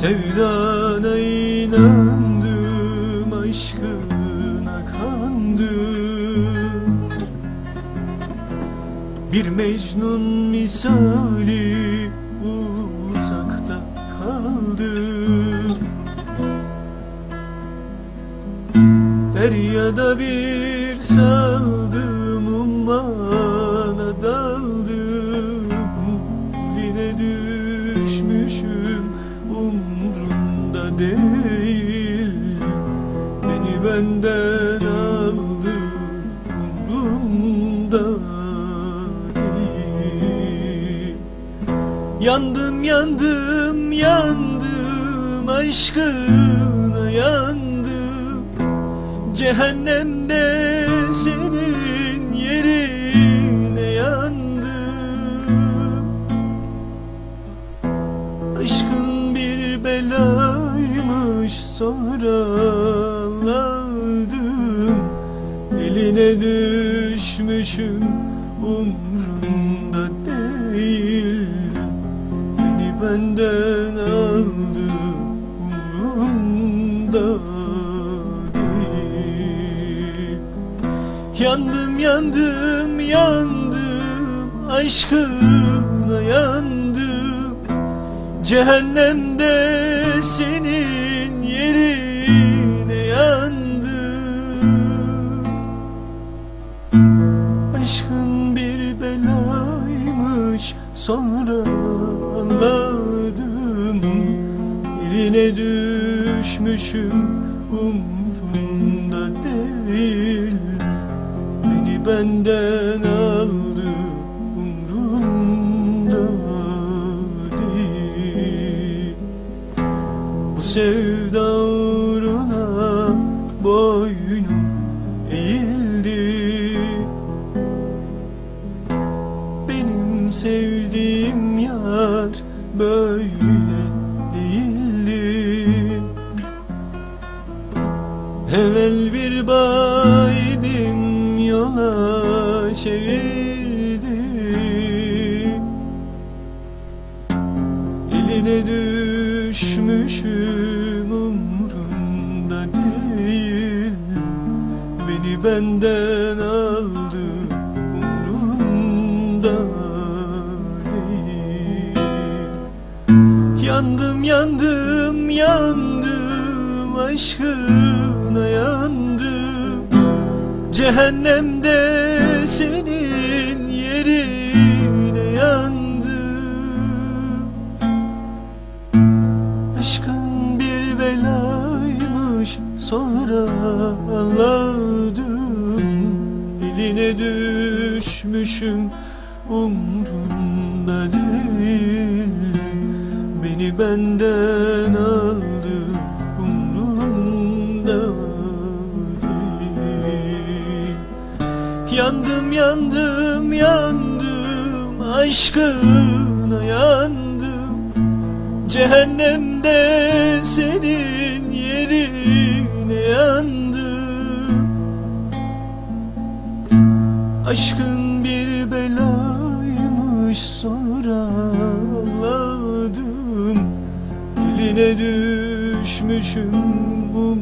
Sevdana inandım Aşkına kandım. Bir Mecnun misali Uzakta kaldım. Deryada bir saldım ummana daldım. Yine düşmüşüm değil. Beni benden aldı umrumda değil. Yandım yandım yandım aşkına yandım. Cehennemde senin sonra anladım Eline düşmüşüm umrunda değil. Beni benden aldı umrumda değil. Yandım yandım yandım aşkına yandım. Cehennemde senin belaymış sonra anladım. Eline düşmüşüm umrumda değil. Beni benden aldı umrumda değil. Bu sevda Sevdiğim yar böyle değildi. Evvel bir baydım yola çevirdi Eline düşmüşüm umrunda değil. Beni benden aldı Yandım yandım aşkına yandım. Cehennemde senin yerine yandım. Aşkın bir belaymış sonra anladım Eline düşmüşüm umrumda değil Beni benden aldı umrumda değil. Yandım yandım yandım aşkına yandım. Cehennemde senin yerine yandım. Aşkın görmüşüm bu